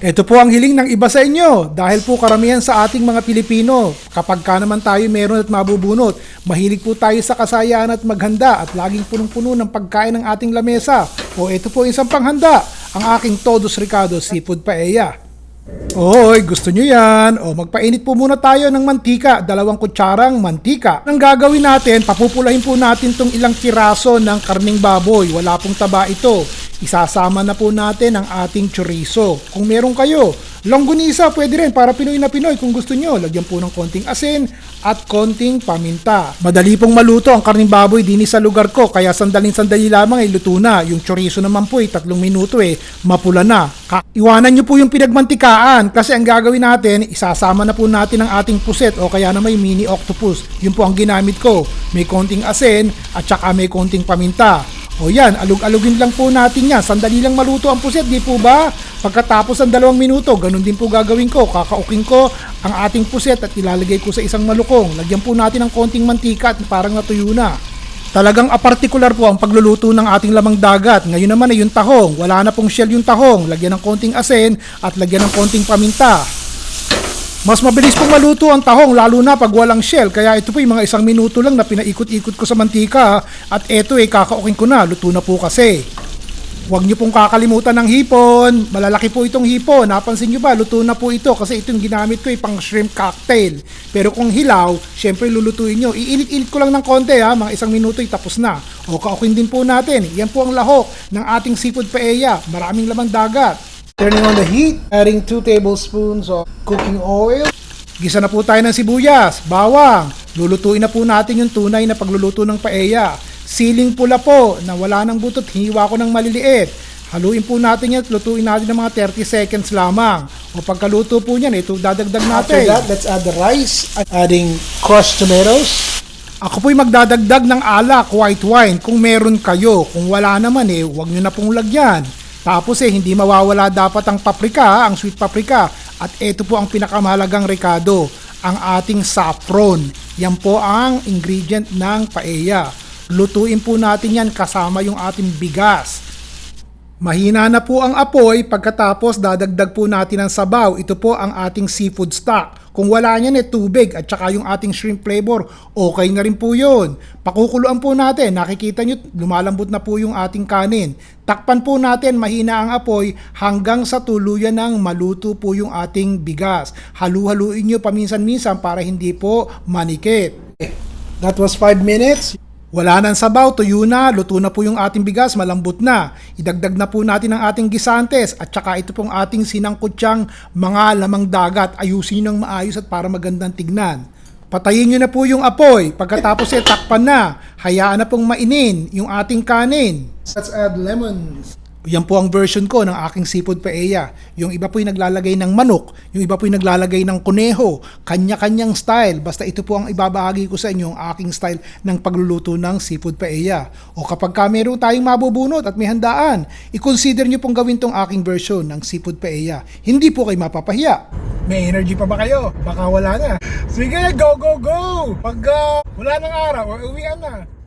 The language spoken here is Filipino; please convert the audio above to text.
Ito po ang hiling ng iba sa inyo dahil po karamihan sa ating mga Pilipino, kapag ka naman tayo meron at mabubunot, mahilig po tayo sa kasayahan at maghanda at laging punong-puno ng pagkain ng ating lamesa. O ito po isang panghanda, ang aking Todos Ricardo Seafood Paella. Oy, gusto nyo yan? O magpainit po muna tayo ng mantika, dalawang kutsarang mantika. Ang gagawin natin, papupulahin po natin tong ilang piraso ng karning baboy. Wala pong taba ito. Isasama na po natin ang ating chorizo. Kung meron kayo, longganisa pwede rin para Pinoy na Pinoy kung gusto nyo. Lagyan po ng konting asin at konting paminta. Madali pong maluto ang karning baboy din sa lugar ko kaya sandaling sandali lamang ay luto na. Yung chorizo naman po ay tatlong minuto eh, mapula na. Ka- Iwanan nyo po yung pinagmantikaan kasi ang gagawin natin, isasama na po natin ang ating puset o kaya na may mini octopus. Yun po ang ginamit ko. May konting asin at saka may konting paminta. O yan, alug-alugin lang po natin yan. Sandali lang maluto ang puset, di po ba? Pagkatapos ng dalawang minuto, ganun din po gagawin ko. Kakauking ko ang ating puset at ilalagay ko sa isang malukong. Lagyan po natin ng konting mantika at parang natuyo na. Talagang apartikular po ang pagluluto ng ating lamang dagat. Ngayon naman ay yung tahong. Wala na pong shell yung tahong. Lagyan ng konting asin at lagyan ng konting paminta. Mas mabilis pong maluto ang tahong lalo na pag walang shell. Kaya ito po yung mga isang minuto lang na pinaikot-ikot ko sa mantika. At eto eh, kakauking ko na. Luto na po kasi. Huwag niyo pong kakalimutan ng hipon. Malalaki po itong hipon. Napansin niyo ba? Luto na po ito kasi ito yung ginamit ko eh, pang shrimp cocktail. Pero kung hilaw, syempre lulutuin niyo. Iinit-init ko lang ng konti ha. Mga isang minuto ay tapos na. O kaukin din po natin. Yan po ang lahok ng ating seafood paella. Maraming lamang dagat. Turning on the heat, adding 2 tablespoons of cooking oil. Gisa na po tayo ng sibuyas, bawang. Lulutuin na po natin yung tunay na pagluluto ng paella. Siling pula po na wala ng butot, hiwa ko ng maliliit. Haluin po natin yan at lutuin natin ng mga 30 seconds lamang. O pagkaluto po niyan, ito dadagdag natin. After that, let's add the rice. Adding crushed tomatoes. Ako po'y magdadagdag ng alak, white wine, kung meron kayo. Kung wala naman eh, huwag nyo na pong lagyan. Tapos eh, hindi mawawala dapat ang paprika, ang sweet paprika. At ito po ang pinakamahalagang rekado, ang ating saffron. Yan po ang ingredient ng paella. Lutuin po natin yan kasama yung ating bigas. Mahina na po ang apoy, pagkatapos dadagdag po natin ang sabaw. Ito po ang ating seafood stock. Kung wala niyan eh tubig at saka yung ating shrimp flavor, okay na rin po yun. Pakukuluan po natin, nakikita nyo lumalambot na po yung ating kanin. Takpan po natin mahina ang apoy hanggang sa tuluyan ng maluto po yung ating bigas. Halu-haluin nyo paminsan-minsan para hindi po manikit. That was 5 minutes. Wala nang sabaw, tuyo na, luto na po yung ating bigas, malambot na. Idagdag na po natin ang ating gisantes at saka ito pong ating sinangkutsang mga lamang dagat. Ayusin ng maayos at para magandang tignan. Patayin nyo na po yung apoy. Pagkatapos eh, takpan na. Hayaan na pong mainin yung ating kanin. Let's add lemons. Yan po ang version ko ng aking seafood paella. Yung iba po'y naglalagay ng manok, yung iba po'y naglalagay ng kuneho, kanya-kanyang style. Basta ito po ang ibabahagi ko sa inyo, ang aking style ng pagluluto ng seafood paella. O kapag ka meron tayong mabubunot at may handaan, i-consider nyo pong gawin tong aking version ng seafood paella. Hindi po kayo mapapahiya. May energy pa ba kayo? Baka wala na. Sige, go, go, go! Pag ah, wala ng araw, uwian na.